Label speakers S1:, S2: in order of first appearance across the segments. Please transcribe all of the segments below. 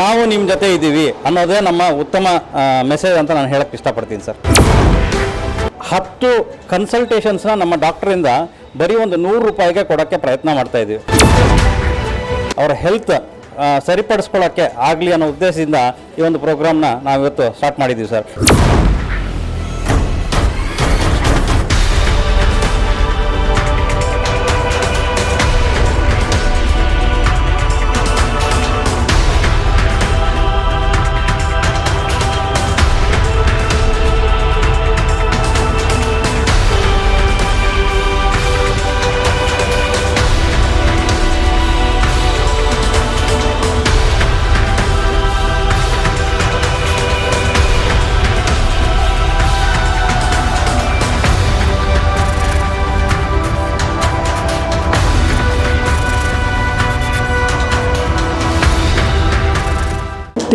S1: ನಾವು ನಿಮ್ಮ ಜೊತೆ ಇದ್ದೀವಿ ಅನ್ನೋದೇ ನಮ್ಮ ಉತ್ತಮ ಮೆಸೇಜ್ ಅಂತ ನಾನು ಹೇಳಕ್ಕೆ ಇಷ್ಟಪಡ್ತೀನಿ ಸರ್. ಹತ್ತು ಕನ್ಸಲ್ಟೇಷನ್ಸ್ನ ನಮ್ಮ ಡಾಕ್ಟ್ರಿಂದ ಬರೀ ಒಂದು ನೂರು ರೂಪಾಯಿಗೆ ಕೊಡೋಕ್ಕೆ ಪ್ರಯತ್ನ ಮಾಡ್ತಾ ಇದ್ದೀವಿ. ಅವರ ಹೆಲ್ತ್ ಸರಿಪಡಿಸ್ಕೊಳ್ಳೋಕ್ಕೆ ಆಗಲಿ ಅನ್ನೋ ಉದ್ದೇಶದಿಂದ ಈ ಒಂದು ಪ್ರೋಗ್ರಾಮ್ನ ನಾವಿವತ್ತು ಸ್ಟಾರ್ಟ್ ಮಾಡಿದ್ದೀವಿ ಸರ್.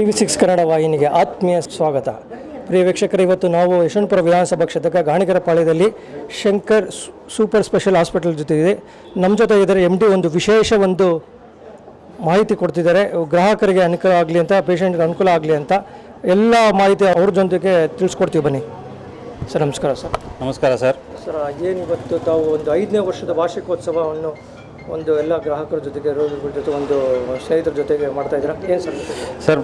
S2: ವಿ ಸಿಕ್ಸ್ ಕನ್ನಡ ವಾಹಿನಿಗೆ ಆತ್ಮೀಯ ಸ್ವಾಗತ. ಪ್ರಿಯ ವೀಕ್ಷಕರು ಇವತ್ತು ನಾವು ಯಶವಂತಪುರ ವಿಧಾನಸಭಾ ಕ್ಷೇತ್ರದ ಗಾಣಿಗರ ಪಾಳ್ಯದಲ್ಲಿ ಶಂಕರ್ ಸೂಪರ್ ಸ್ಪೆಷಲ್ ಹಾಸ್ಪಿಟಲ್ ಜೊತೆ ಇದೆ ನಮ್ಮ ಜೊತೆ ಇದ್ದಾರೆ ಎಂ ಡಿ ಒಂದು ವಿಶೇಷ ಒಂದು ಮಾಹಿತಿ ಕೊಡ್ತಿದ್ದಾರೆ. ಗ್ರಾಹಕರಿಗೆ ಅನುಕೂಲ ಆಗಲಿ ಅಂತ ಪೇಷಂಟ್ಗೆ ಅನುಕೂಲ ಆಗಲಿ ಅಂತ ಎಲ್ಲ ಮಾಹಿತಿ ಅವ್ರ ಜೊತೆಗೆ ತಿಳಿಸ್ಕೊಡ್ತೀವಿ. ಬನ್ನಿ. ಸರ್ ನಮಸ್ಕಾರ ಸರ್.
S1: ನಮಸ್ಕಾರ ಸರ್.
S2: ಸರ್ ಏನು ಇವತ್ತು ತಾವು ಒಂದು ಐದನೇ ವರ್ಷದ ವಾರ್ಷಿಕೋತ್ಸವವನ್ನು ಒಂದು ಎಲ್ಲ ಗ್ರಾಹಕರ ಜೊತೆಗೆ ರೋಗಿಗಳ ಜೊತೆ ಒಂದು ಸ್ನೇಹಿತರ ಜೊತೆಗೆ ಮಾಡ್ತಾ ಇದ್ದೀರಾ? ಏನು sir?
S1: Sir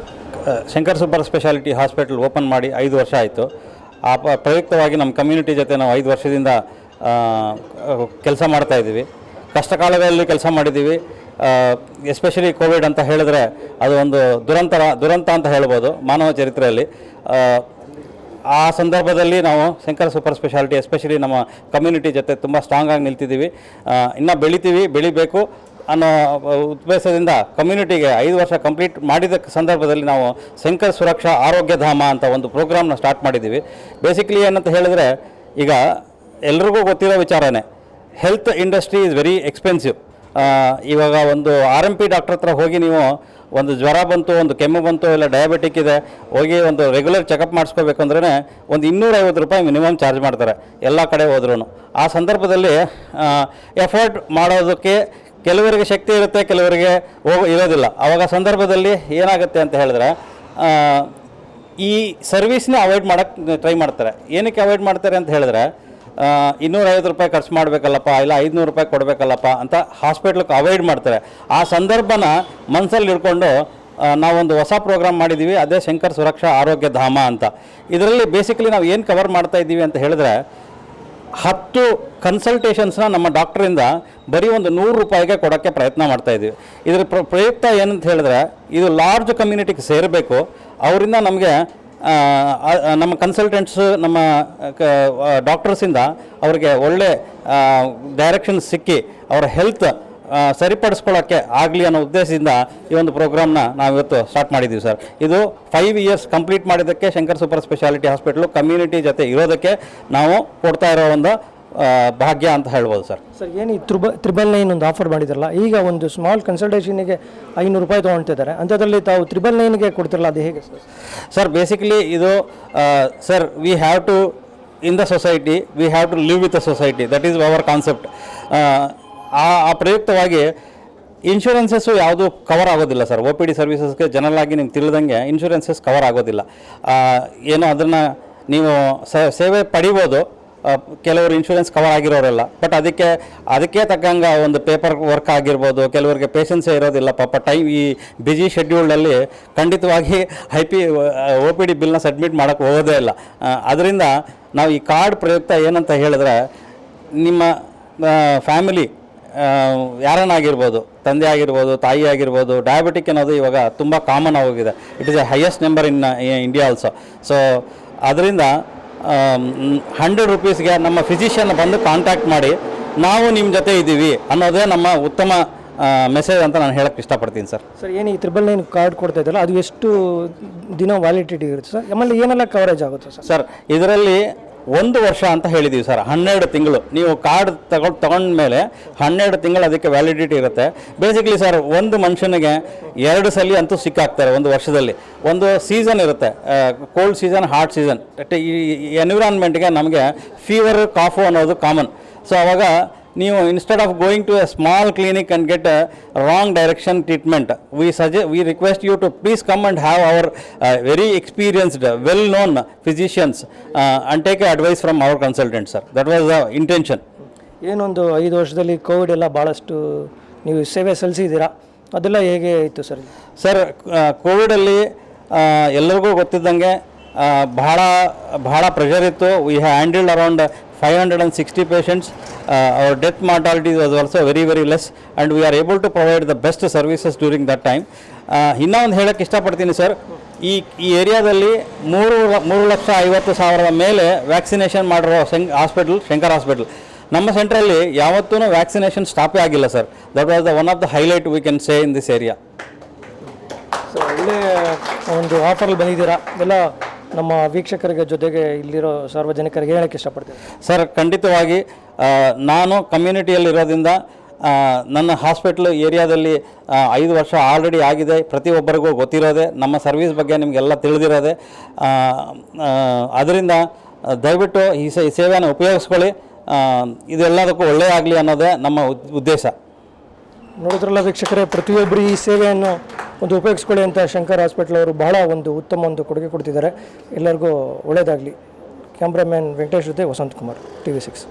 S1: Shankar super speciality hospital open ಮಾಡಿ ಐದು ವರ್ಷ ಆಯಿತು. ಆ ಪ- ಪ್ರಯುಕ್ತವಾಗಿ ನಮ್ಮ ಕಮ್ಯುನಿಟಿ ಜೊತೆ ನಾವು ಐದು ವರ್ಷದಿಂದ ಕೆಲಸ ಮಾಡ್ತಾ ಇದ್ದೀವಿ. ಕಷ್ಟ ಕೆಲಸ ಮಾಡಿದ್ದೀವಿ. ಎಸ್ಪೆಷಲಿ ಕೋವಿಡ್ ಅಂತ ಹೇಳಿದ್ರೆ ಅದು ಒಂದು ದುರಂತರ ದುರಂತ ಅಂತ ಹೇಳ್ಬೋದು ಮಾನವ ಚರಿತ್ರೆಯಲ್ಲಿ. ಆ, ಆ ಸಂದರ್ಭದಲ್ಲಿ ನಾವು ಶಂಕರ ಸೂಪರ್ ಸ್ಪೆಷಾಲಿಟಿ ಎಸ್ಪೆಷಲಿ ನಮ್ಮ ಕಮ್ಯುನಿಟಿ ಜೊತೆ ತುಂಬ ಸ್ಟ್ರಾಂಗಾಗಿ ನಿಲ್ತಿದ್ದೀವಿ. ಇನ್ನೂ ಬೆಳಿತೀವಿ ಬೆಳಿಬೇಕು. ಅನ್ನೋ ಉದ್ದೇಶದಿಂದ ಕಮ್ಯುನಿಟಿಗೆ ಐದು ವರ್ಷ ಕಂಪ್ಲೀಟ್ ಮಾಡಿದ ಸಂದರ್ಭದಲ್ಲಿ ನಾವು ಶಂಕರ್ ಸುರಕ್ಷಾ ಆರೋಗ್ಯ ಧಾಮ ಅಂತ ಒಂದು ಪ್ರೋಗ್ರಾಮ್ನ ಸ್ಟಾರ್ಟ್ ಮಾಡಿದ್ದೀವಿ. ಬೇಸಿಕಲಿ ಏನಂತ ಹೇಳಿದ್ರೆ, ಈಗ ಎಲ್ರಿಗೂ ಗೊತ್ತಿರೋ ವಿಚಾರನೇ health industry is very expensive ಇವಾಗ ಒಂದು ಆರ್ ಎಂ ಪಿ ಡಾಕ್ಟರ್ ಹತ್ರ ಹೋಗಿ ನೀವು ಒಂದು ಜ್ವರ ಬಂತು, ಒಂದು ಕೆಮ್ಮು ಬಂತು, ಇಲ್ಲ ಡಯಾಬಿಟಿಕ್ ಇದೆ, ಹೋಗಿ ಒಂದು ರೆಗ್ಯುಲರ್ ಚೆಕಪ್ ಮಾಡಿಸ್ಕೋಬೇಕಂದ್ರೆ ಒಂದು ಇನ್ನೂರೈವತ್ತು ರೂಪಾಯಿ ಮಿನಿಮಮ್ ಚಾರ್ಜ್ ಮಾಡ್ತಾರೆ, ಎಲ್ಲ ಕಡೆ ಹೋದ್ರೂ ಆ ಸಂದರ್ಭದಲ್ಲಿ ಎಫರ್ಟ್ ಮಾಡೋದಕ್ಕೆ ಕೆಲವರಿಗೆ ಶಕ್ತಿ ಇರುತ್ತೆ, ಕೆಲವರಿಗೆ ಹೋಗ ಇರೋದಿಲ್ಲ. ಆವಾಗ ಸಂದರ್ಭದಲ್ಲಿ ಏನಾಗುತ್ತೆ ಅಂತ ಹೇಳಿದ್ರೆ ಈ ಸರ್ವಿಸ್ನೇ ಅವಾಯ್ಡ್ ಮಾಡೋಕ್ಕೆ ಟ್ರೈ ಮಾಡ್ತಾರೆ. ಏನಕ್ಕೆ ಅವಾಯ್ಡ್ ಮಾಡ್ತಾರೆ ಅಂತ ಹೇಳಿದ್ರೆ ಇನ್ನೂರೈವತ್ತು ರೂಪಾಯಿ ಖರ್ಚು ಮಾಡಬೇಕಲ್ಲಪ್ಪ, ಇಲ್ಲ ಐದುನೂರು ರೂಪಾಯಿ ಕೊಡಬೇಕಲ್ಲಪ್ಪ ಅಂತ ಹಾಸ್ಪಿಟ್ಲಿಗೆ ಅವಾಯ್ಡ್ ಮಾಡ್ತಾರೆ. ಆ ಸಂದರ್ಭನ ಮನಸ್ಸಲ್ಲಿ ಇಟ್ಕೊಂಡು ನಾವೊಂದು ಹೊಸ ಪ್ರೋಗ್ರಾಮ್ ಮಾಡಿದ್ದೀವಿ ಅದೇ ಶಂಕರ್ ಸುರಕ್ಷಾ ಆರೋಗ್ಯ ಧಾಮ ಅಂತ. ಇದರಲ್ಲಿ ಬೇಸಿಕಲಿ ನಾವು ಏನು ಕವರ್ ಮಾಡ್ತಾ ಇದ್ದೀವಿ ಅಂತ ಹೇಳಿದ್ರೆ ಹತ್ತು ಕನ್ಸಲ್ಟೇಷನ್ಸ್ನ ನಮ್ಮ ಡಾಕ್ಟ್ರಿಂದ ಬರೀ ಒಂದು ನೂರು ರೂಪಾಯಿಗೆ ಕೊಡೋಕ್ಕೆ ಪ್ರಯತ್ನ ಮಾಡ್ತಾ ಇದ್ದೀವಿ ಇದರ ಪ್ರ, ಪ್ರಯುಕ್ತ ಏನಂತ ಹೇಳಿದ್ರೆ, ಇದು ಲಾರ್ಜ್ ಕಮ್ಯುನಿಟಿಗೆ ಸೇರಬೇಕು. ಅವರಿಂದ ನಮಗೆ ನಮ್ಮ ಕನ್ಸಲ್ಟೆಂಟ್ಸ್ ನಮ್ಮ ಡಾಕ್ಟರ್ಸಿಂದ ಅವರಿಗೆ ಒಳ್ಳೆ ಡೈರೆಕ್ಷನ್ಸ್ ಸಿಕ್ಕಿ, ಅವರ ಹೆಲ್ತ್ ಸರಿಪಡಿಸ್ಕೊಳ್ಳೋಕ್ಕೆ ಆಗಲಿ ಅನ್ನೋ ಉದ್ದೇಶದಿಂದ ಈ ಒಂದು ಪ್ರೋಗ್ರಾಮ್ನ ನಾವಿವತ್ತು ಸ್ಟಾರ್ಟ್ ಮಾಡಿದ್ದೀವಿ ಸರ್. ಇದು ಫೈವ್ ಇಯರ್ಸ್ ಕಂಪ್ಲೀಟ್ ಮಾಡಿದ್ದಕ್ಕೆ Shankar super speciality hospital community ಜೊತೆ ಇರೋದಕ್ಕೆ ನಾವು ಕೊಡ್ತಾ ಇರೋ ಒಂದು ಭಾಗ್ಯ ಅಂತ ಹೇಳ್ಬೋದು ಸರ್.
S2: ಸರ್ ಏನು ಈ ತ್ರಿಬ ತ್ರಿಬಲ್ ನೈನ್ ಒಂದು ಆಫರ್ ಮಾಡಿದ್ರಲ್ಲ ಈಗ ಒಂದು ಸ್ಮಾಲ್ ಕನ್ಸಲ್ಟೇಷನಿಗೆ ಐನೂರು ರೂಪಾಯಿ ತೊಗೊಳ್ತಿದ್ದಾರೆ. ಅಂಥದ್ರಲ್ಲಿ ತಾವು ತ್ರಿಬಲ್ ನೈನ್ಗೆ ಕೊಡ್ತಿರಲ್ಲ ಅದು ಹೇಗೆ ಸರ್?
S1: ಸರ್ ಬೇಸಿಕಲಿ ಇದು sir we have to in the society we have to live with the society that is our concept ಆ ಆ ಪ್ರಯುಕ್ತವಾಗಿ ಇನ್ಶೂರೆನ್ಸಸ್ಸು ಯಾವುದು ಕವರ್ ಆಗೋದಿಲ್ಲ ಸರ್ ಒ ಪಿ ಡಿ ಸರ್ವಿಸಸ್ಗೆ ಜನರಲ್ ಆಗಿ ನಿಮ್ಗೆ ತಿಳಿದಂಗೆ ಇನ್ಶೂರೆನ್ಸಸ್ ಕವರ್ ಆಗೋದಿಲ್ಲ. ಏನು ಅದನ್ನು ನೀವು ಸೇವೆ ಪಡಿಬೋದು. ಕೆಲವರು ಇನ್ಶೂರೆನ್ಸ್ ಕವರ್ ಆಗಿರೋರೆಲ್ಲ. ಬಟ್ ಅದಕ್ಕೆ ಅದಕ್ಕೆ ತಕ್ಕಂಗೆ ಒಂದು ಪೇಪರ್ ವರ್ಕ್ ಆಗಿರ್ಬೋದು. ಕೆಲವರಿಗೆ ಪೇಷನ್ಸೇ ಇರೋದಿಲ್ಲ. ಪಾಪ ಟೈಮ್ ಈ ಬ್ಯುಸಿ ಶೆಡ್ಯೂಲ್ಡಲ್ಲಿ ಖಂಡಿತವಾಗಿ I P O P D ಬಿಲ್ನ ಸಬ್ಮಿಟ್ ಮಾಡೋಕ್ಕೆ ಹೋಗೋದೇ ಇಲ್ಲ. ಅದರಿಂದ ನಾವು ಈ ಕಾರ್ಡ್ ಪ್ರಯುಕ್ತ ಏನಂತ ಹೇಳಿದ್ರೆ ನಿಮ್ಮ ಫ್ಯಾಮಿಲಿ ಯಾರನ್ನಾಗಿರ್ಬೋದು ತಂದೆ ಆಗಿರ್ಬೋದು ತಾಯಿ ಆಗಿರ್ಬೋದು ಡಯಾಬಿಟಿಕ್ ಅನ್ನೋದು ಇವಾಗ ತುಂಬ ಕಾಮನ್ ಆಗೋಗಿದೆ. It is a highest number in India also so ಅದರಿಂದ ಹಂಡ್ರೆಡ್ ರುಪೀಸ್ಗೆ ನಮ್ಮ ಫಿಸಿಷಿಯನ್ ಬಂದು ಕಾಂಟ್ಯಾಕ್ಟ್ ಮಾಡಿ ನಾವು ನಿಮ್ಮ ಜೊತೆ ಇದ್ದೀವಿ ಅನ್ನೋದೇ ನಮ್ಮ ಉತ್ತಮ ಮೆಸೇಜ್ ಅಂತ ನಾನು ಹೇಳಕ್ಕೆ ಇಷ್ಟಪಡ್ತೀನಿ ಸರ್.
S2: ಸರ್ ಏನು ಈ ತ್ರಿಬಲ್ ನೈನ್ ಕಾರ್ಡ್ ಕೊಡ್ತಾ ಇದ್ದಲ್ಲ ಅದು ಎಷ್ಟು ದಿನ ವ್ಯಾಲಿಡಿಟಿ ಇರುತ್ತೆ ಸರ್? ಆಮೇಲೆ ಏನೆಲ್ಲ ಕವರೇಜ್ ಆಗುತ್ತೆ ಸರ್?
S1: ಸರ್ ಇದರಲ್ಲಿ ಒಂದು ವರ್ಷ ಅಂತ ಹೇಳಿದ್ದೀವಿ ಸರ್. ಹನ್ನೆರಡು ತಿಂಗಳು. ನೀವು ಕಾರ್ಡ್ ತಗೊಂಡು ತಗೊಂಡ್ಮೇಲೆ ಹನ್ನೆರಡು ತಿಂಗಳು ಅದಕ್ಕೆ ವ್ಯಾಲಿಡಿಟಿ ಇರುತ್ತೆ. ಬೇಸಿಕ್ಲಿ ಸರ್ ಒಂದು ಮನುಷ್ಯನಿಗೆ ಎರಡು ಸಲ ಅಂತೂ ಸಿಕ್ಕಾಗ್ತಾರೆ ಒಂದು ವರ್ಷದಲ್ಲಿ. ಒಂದು ಸೀಸನ್ ಇರುತ್ತೆ. ಕೋಲ್ಡ್ ಸೀಸನ್ ಹಾಟ್ ಸೀಸನ್ ಈ ಎನ್ವಿರಾನ್ಮೆಂಟ್ಗೆ ನಮಗೆ ಫೀವರ್ ಕಾಫು ಅನ್ನೋದು ಕಾಮನ್ ಸೊ ಅವಾಗ ನೀವು instead of going to a small clinic and get wrong direction treatment we ಸಜೆ we request you to please come and have our very experienced well known physicians and take a advise from our consultant sir that was the intention
S2: ಏನೊಂದು ಐದು ವರ್ಷದಲ್ಲಿ Covid ಎಲ್ಲ ಭಾಳಷ್ಟು ನೀವು ಸೇವೆ ಸಲ್ಲಿಸಿದ್ದೀರಾ? ಅದೆಲ್ಲ ಹೇಗೆ ಇತ್ತು ಸರ್
S1: ಸರ್ ಕೋವಿಡಲ್ಲಿ ಎಲ್ಲರಿಗೂ ಗೊತ್ತಿದ್ದಂಗೆ ಭಾಳ ಭಾಳ ಪ್ರೆಷರ್ ಇತ್ತು. We handled around five hundred and sixty patients our death mortality was also very very less and we are able to provide the best services during that time ಇನ್ನೂ ಒಂದು ಹೇಳೋಕ್ಕೆ ಇಷ್ಟಪಡ್ತೀನಿ sir ಈ ಈ ಏರಿಯಾದಲ್ಲಿ ಮೂರು ಮೂರು ಲಕ್ಷ ಐವತ್ತು ಸಾವಿರದ ಮೇಲೆ ವ್ಯಾಕ್ಸಿನೇಷನ್ ಮಾಡಿರೋ ಶಂಕ್, ಹಾಸ್ಪಿಟಲ್, ಶಂಕರ್ ಹಾಸ್ಪಿಟಲ್. ನಮ್ಮ ಸೆಂಟ್ರಲ್ಲಿ ಯಾವತ್ತೂ ವ್ಯಾಕ್ಸಿನೇಷನ್ ಸ್ಟಾಪೇ ಆಗಿಲ್ಲ sir that was the one of the highlight we can say in this area
S2: so ಒಳ್ಳೆ ಒಂದು ಆಫರಲ್ಲಿ ಬಂದಿದ್ದೀರಾ? ಎಲ್ಲ ನಮ್ಮ ವೀಕ್ಷಕರಿಗೆ ಜೊತೆಗೆ ಇಲ್ಲಿರೋ ಸಾರ್ವಜನಿಕರಿಗೆ ಹೇಳಕ್ಕೆ ಇಷ್ಟಪಡ್ತೀನಿ.
S1: ಸರ್ ಖಂಡಿತವಾಗಿ ನಾನು ಕಮ್ಯುನಿಟಿಯಲ್ಲಿರೋದ್ರಿಂದ ನನ್ನ ಹಾಸ್ಪಿಟ್ಲ್ ಏರಿಯಾದಲ್ಲಿ ಐದು ವರ್ಷ ಆಲ್ರೆಡಿ ಆಗಿದೆ. ಪ್ರತಿಯೊಬ್ಬರಿಗೂ ಗೊತ್ತಿರೋದೆ. ನಮ್ಮ ಸರ್ವಿಸ್ ಬಗ್ಗೆ ನಿಮಗೆಲ್ಲ ತಿಳಿದಿರೋದೆ. ಅದರಿಂದ ದಯವಿಟ್ಟು ಈ ಸೇವೆಯನ್ನು ಉಪಯೋಗಿಸ್ಕೊಳ್ಳಿ. ಆ, ಇದೆಲ್ಲದಕ್ಕೂ ಒಳ್ಳೆಯದಾಗಲಿ ಅನ್ನೋದೇ ನಮ್ಮ ಉದ್- ಉದ್ದೇಶ.
S2: ನೋಡಿದ್ರಲ್ಲ ವೀಕ್ಷಕರೇ, ಪ್ರತಿಯೊಬ್ಬರು ಈ ಸೇವೆಯನ್ನು ಒಂದು ಉಪಯೋಗಿಸ್ಕೊಳ್ಳಿ ಅಂತ ಶಂಕರ್ ಹಾಸ್ಪಿಟಲ್ ಅವರು ಬಹಳ ಒಂದು ಉತ್ತಮ ಒಂದು ಕೊಡುಗೆ ಕೊಡ್ತಿದ್ದಾರೆ. ಎಲ್ಲರಿಗೂ ಒಳ್ಳೆಯದಾಗಲಿ ಕ್ಯಾಮ್ರಾಮ್ಯಾನ್ ವೆಂಕಟೇಶ್ ಜೊತೆ Vasanth Kumar T V six.